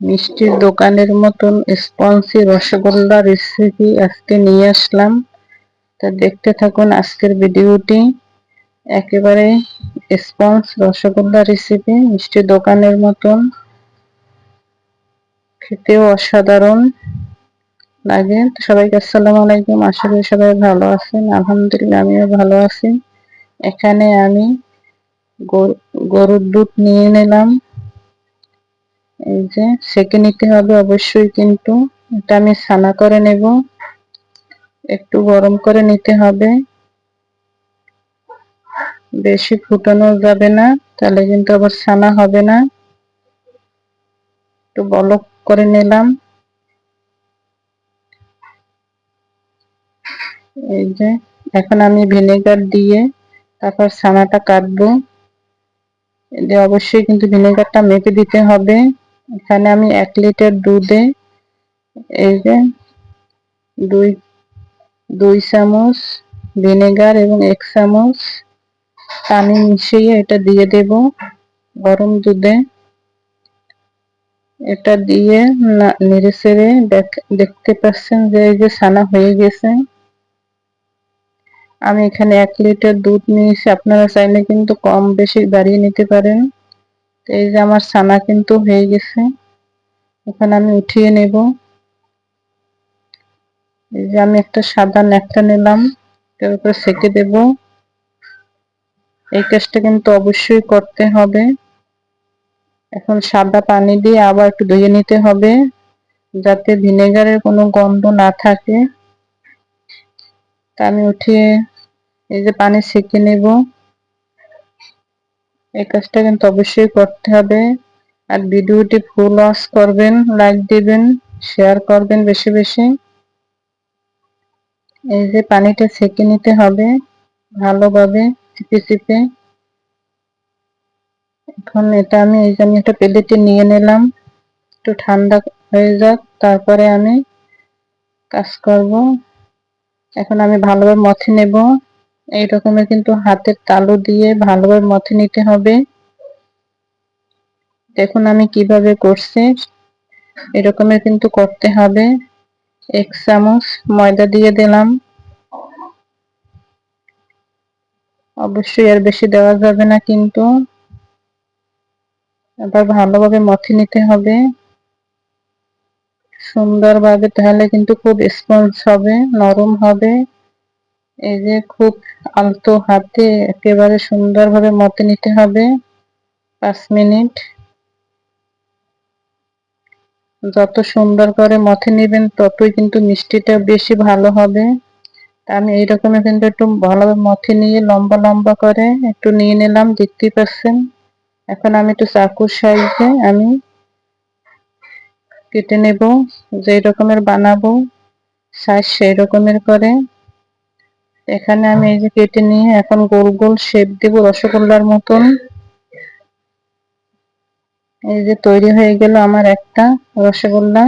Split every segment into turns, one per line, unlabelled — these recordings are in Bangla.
মিষ্টির দোকানের মতন স্পঞ্জি রসগোল্লা রেসিপি আজকে নিয়ে আসলাম। তা দেখতে থাকুন আজকের ভিডিওটি। একেবারে স্পঞ্জ রসগোল্লা রেসিপি মিষ্টির দোকানের মতন। খেতেও অসাধারণ লাগে। সবাইকে আসসালামু আলাইকুম। আশা করি সবাই ভালো আছেন। আলহামদুলিল্লাহ, আমিও ভালো আছি। এখানে আমি গরুর দুধ নিয়ে নিলাম। এই যে, সেকে নিতে হবে অবশ্যই কিন্তু। এটা আমি ছানা করে নেব। একটু গরম করে নিতে হবে। বেশি ফুটানো যাবে না, তাহলে কিন্তু আবার ছানা হবে না। একটু বলক করে নিলাম। এই যে, এখন আমি ভিনেগার দিয়ে তারপর ছানাটা কাটবো। অবশ্যই কিন্তু ভিনেগারটা মেপে দিতে হবে। এখানে আমি এক লিটার দুধে এই যে দুই দুই চামচ ভিনেগার এবং এক চামচ পানি মিশিয়ে এটা দিয়ে দেব গরম দুধে। এটা দিয়ে নেড়ে চেড়ে দেখতে পাচ্ছেন যে এই যে ছানা হয়ে গেছে। আমি এখানে এক লিটার দুধ নিয়েছি, আপনারা চাইলে কিন্তু কম বেশি বাড়িয়ে নিতে পারেন। এই যে আমার ছানা কিন্তু হয়ে গেছে। এখানে আমি উঠিয়ে নেব। এই যে আমি একটা সাদা ন্যাকটা নিলাম, এটার উপরে সেকে দেব। এই কাজটা কিন্তু অবশ্যই করতে হবে। এখন সাদা পানি দিয়ে আবার একটু ধুয়ে নিতে হবে, যাতে ভিনেগারের কোনো গন্ধ না থাকে। তা আমি উঠিয়ে এই যে পানি সেকে নেব। এই কাজটা কিন্তু অবশ্যই করতে হবে। আর ভিডিওটি ফুল ওয়াশ করবেন লাইক দিবেন শেয়ার করবেন বেশি বেশি। এই যে পানিটা সেকে নিতে হবে ভালোভাবে, চিপে চিপে। এখন এটা আমি, এই যে আমি একটা প্লেটে নিয়ে নিলাম। একটু ঠান্ডা হয়ে যাক, তারপরে আমি কাজ করব। এখন আমি ভালোভাবে মথে নেব। এই রকমের কিন্তু হাতের তালু দিয়ে ভালোভাবে মথে নিতে হবে। দেখুন আমি কীভাবে করছি। এরকমের কিন্তু করতে হবে। এক চামচ ময়দা দিয়ে দিলাম। অবশ্যই আর বেশি দেওয়া যাবে না কিন্তু। এবার ভালোভাবে মথে নিতে হবে। সুন্দরভাবে তাহলে কিন্তু খুব স্পঞ্জ হবে, নরম হবে। এই যে খুব আলতো হাতে একেবারে সুন্দরভাবে মতে নিতে হবে। পাঁচ মিনিট। যত সুন্দর করে মথে নেবেন, ততই কিন্তু মিষ্টিটা বেশি ভালো হবে। আমি এইরকমের কিন্তু একটু ভালোভাবে মথে নিয়ে, লম্বা লম্বা করে একটু নিয়ে নিলাম, দেখতেই পাচ্ছেন। এখন আমি একটু চাকুর সাইজে আমি কেটে নেব, যেই রকমের বানাবো সাইজ সেই রকমের করে। এখানে আমি এই যে কেটে নিয়ে এখন গোল গোল শেপ দেব রসগোল্লার মতন। এই যে তৈরি হয়ে গেল আমার একটা রসগোল্লা।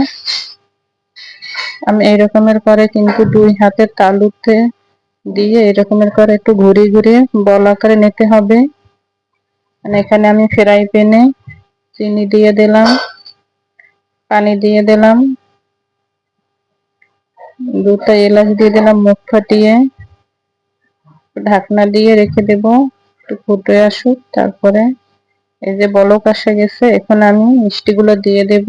আমি এই রকমের করে কিন্তু দুই হাতের তালুতে দিয়ে এরকমের করে একটু ঘুরে ঘুরে বল আকারে নিতে হবে। মানে এখানে আমি ফ্রাই প্যানে চিনি দিয়ে দিলাম, পানি দিয়ে দিলাম, দুটা এলাচ দিয়ে দিলাম, মুখ ফাটিয়ে। ঢাকনা দিয়ে রেখে দেব। একটু ফুটে আসুক, তারপরে এই যে বলক আসে গেছে, এখন আমি মিষ্টিগুলো দিয়ে দেব।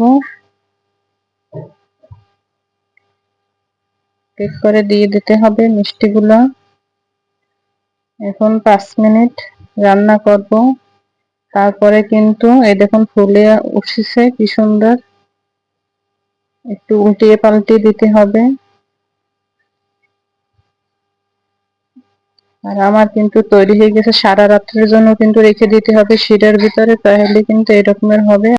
কেক করে দিয়ে দিতে হবে মিষ্টিগুলো। এখন পাঁচ মিনিট রান্না করব। তারপরে কিন্তু এই দেখুন ফুলে উঠছে, কি সুন্দর। একটু উল্টিয়ে পাল্টিয়ে দিতে হবে। আর আমার কিন্তু তৈরি হয়ে গেছে সারা রাত্রের জন্য কিন্তু রেখে দিতে হবে শিরার ভিতরে, তাহলে কিন্তু এরকমের হবে।